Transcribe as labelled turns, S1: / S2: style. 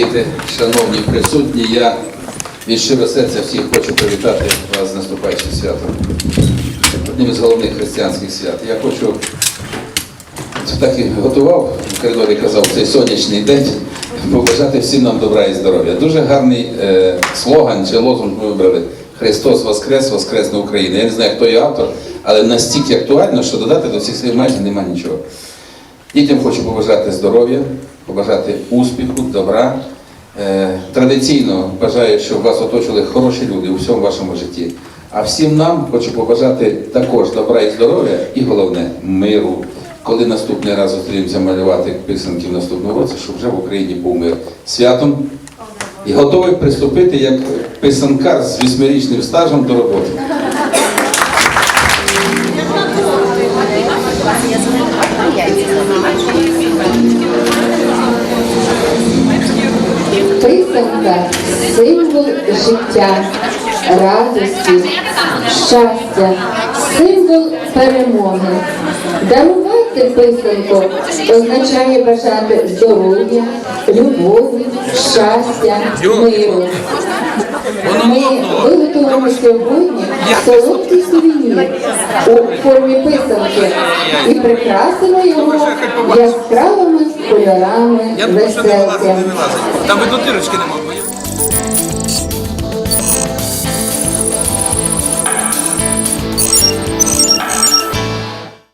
S1: діти, шановні присутні, я від щиро серця всіх хочу привітати вас з наступаючим святом. Одним із головних християнських свят. Я хочу, так і готував, в коридорі казав, цей сонячний день, побажати всім нам добра і здоров'я. Дуже гарний е, слоган чи лозунг ми вибрали. Христос Воскрес, Воскресна Україна. Я не знаю, хто є автор, але настільки актуально, що додати до цих слів майже нема нічого. Дітям хочу побажати здоров'я, побажати успіху, добра. Е, Традиційно бажаю, щоб вас оточили хороші люди у всьому вашому житті. А всім нам хочу побажати також добра і здоров'я, і головне миру. Коли наступний раз зустрінемося малювати писанки в наступному році, щоб вже в Україні був мир святом. І готовий приступити як писанкар з восьмирічним стажем до роботи.
S2: Писанка символ життя, радості, щастя, символ перемоги. Дарувати писанку означає бажати здоров'я, любові, щастя, миру. Ми виготовимо сьогодні солодкий сувенір у формі писанки і прикрасимо його яскравими кольорами
S3: Я думаю, що не вилазить, не вилазить. Там видно дирочки нема.